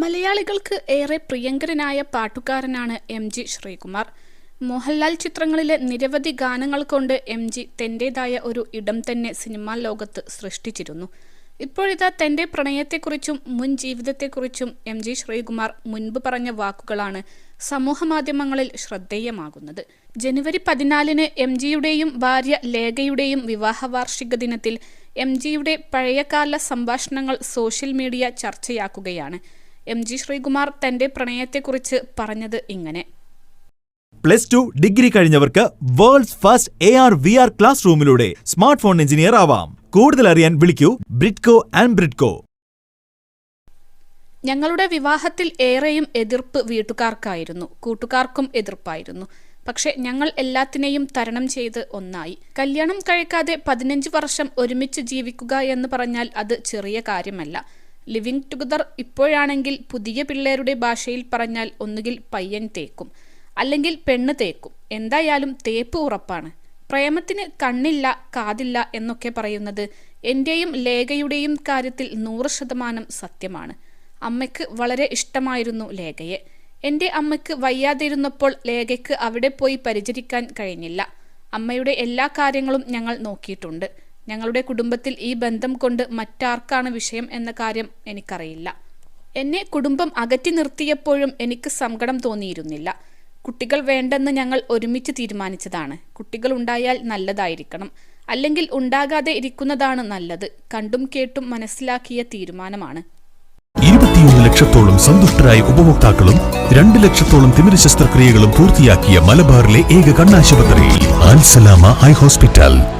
മലയാളികൾക്ക് ഏറെ പ്രിയങ്കരനായ പാട്ടുകാരനാണ് എം ജി ശ്രീകുമാർ. മോഹൻലാൽ ചിത്രങ്ങളിലെ നിരവധി ഗാനങ്ങൾ കൊണ്ട് എം ജി തന്റെതായ ഒരു ഇടം തന്നെ സിനിമാ ലോകത്ത് സൃഷ്ടിച്ചിരുന്നു. ഇപ്പോഴിതാ തന്റെ പ്രണയത്തെക്കുറിച്ചും മുൻ ജീവിതത്തെക്കുറിച്ചും എം ജി ശ്രീകുമാർ മുൻപ് പറഞ്ഞ വാക്കുകളാണ് സമൂഹമാധ്യമങ്ങളിൽ ശ്രദ്ധേയമാകുന്നത്. ജനുവരി പതിനാലിന് എം ജിയുടെയും ഭാര്യ ലേഖയുടെയും വിവാഹ വാർഷിക ദിനത്തിൽ എം ജിയുടെ പഴയകാല സംഭാഷണങ്ങൾ സോഷ്യൽ മീഡിയ ചർച്ചയാക്കുകയാണ്. എം ജി ശ്രീകുമാർ തന്റെ പ്രണയത്തെക്കുറിച്ച് പറഞ്ഞത് ഇങ്ങനെ. Plus two degree കഴിഞ്ഞവർക്ക് world's first A R V R class റൂമിലൂടെ smart phone engineer ആവാം. കൂടുതൽ അറിയാൻ വിളിക്കൂ ബ്രിഡ്കോ ആൻഡ് ബ്രിഡ്കോ. ഞങ്ങളുടെ വിവാഹത്തിൽ ഏറെയും എതിർപ്പ് വീട്ടുകാർക്കായിരുന്നു. കൂട്ടുകാർക്കും എതിർപ്പായിരുന്നു. പക്ഷെ ഞങ്ങൾ എല്ലാത്തിനെയും തരണം ചെയ്ത് ഒന്നായി. കല്യാണം കഴിക്കാതെ പതിനഞ്ച് വർഷം ഒരുമിച്ച് ജീവിക്കുക എന്ന് പറഞ്ഞാൽ അത് ചെറിയ കാര്യമല്ല. ലിവിങ് ടുഗദർ ഇപ്പോഴാണെങ്കിൽ പുതിയ പിള്ളേരുടെ ഭാഷയിൽ പറഞ്ഞാൽ ഒന്നുകിൽ പയ്യൻ തേക്കും അല്ലെങ്കിൽ പെണ്ണ് തേക്കും. എന്തായാലും തേപ്പ് ഉറപ്പാണ്. പ്രേമത്തിന് കണ്ണില്ല കാതില്ല എന്നൊക്കെ പറയുന്നത് എന്റെയും ലേഖയുടെയും കാര്യത്തിൽ നൂറ് ശതമാനം സത്യമാണ്. അമ്മയ്ക്ക് വളരെ ഇഷ്ടമായിരുന്നു ലേഖയെ. എന്റെ അമ്മയ്ക്ക് വയ്യാതിരുന്നപ്പോൾ ലേഖയ്ക്ക് അവിടെ പോയി പരിചരിക്കാൻ കഴിഞ്ഞില്ല. അമ്മയുടെ എല്ലാ കാര്യങ്ങളും ഞങ്ങൾ നോക്കിയിട്ടുണ്ട്. ഞങ്ങളുടെ കുടുംബത്തിൽ ഈ ബന്ധം കൊണ്ട് മറ്റാർക്കാണ് വിഷയം എന്ന കാര്യം എനിക്കറിയില്ല. എന്നെ കുടുംബം അകറ്റി നിർത്തിയപ്പോഴും എനിക്ക് സങ്കടം തോന്നിയിരുന്നില്ല. കുട്ടികൾ വേണ്ടെന്ന് ഞങ്ങൾ ഒരുമിച്ച് തീരുമാനിച്ചതാണ്. കുട്ടികൾ ഉണ്ടായാൽ നല്ലതായിരിക്കണം. അല്ലെങ്കിൽ ഉണ്ടാകാതെ ഇരിക്കുന്നതാണ് നല്ലത്. കണ്ടും കേട്ടും മനസ്സിലാക്കിയ തീരുമാനമാണ്. ഇരുപത്തിയൊന്ന് ലക്ഷത്തോളം സന്തുഷ്ടരായ ഉപഭോക്താക്കളും രണ്ട് ലക്ഷത്തോളം തിമിര ശസ്ത്രക്രിയകളും പൂർത്തിയാക്കിയ മലബാറിലെ ഏക കണ്ണാശുപത്രി eye hospital.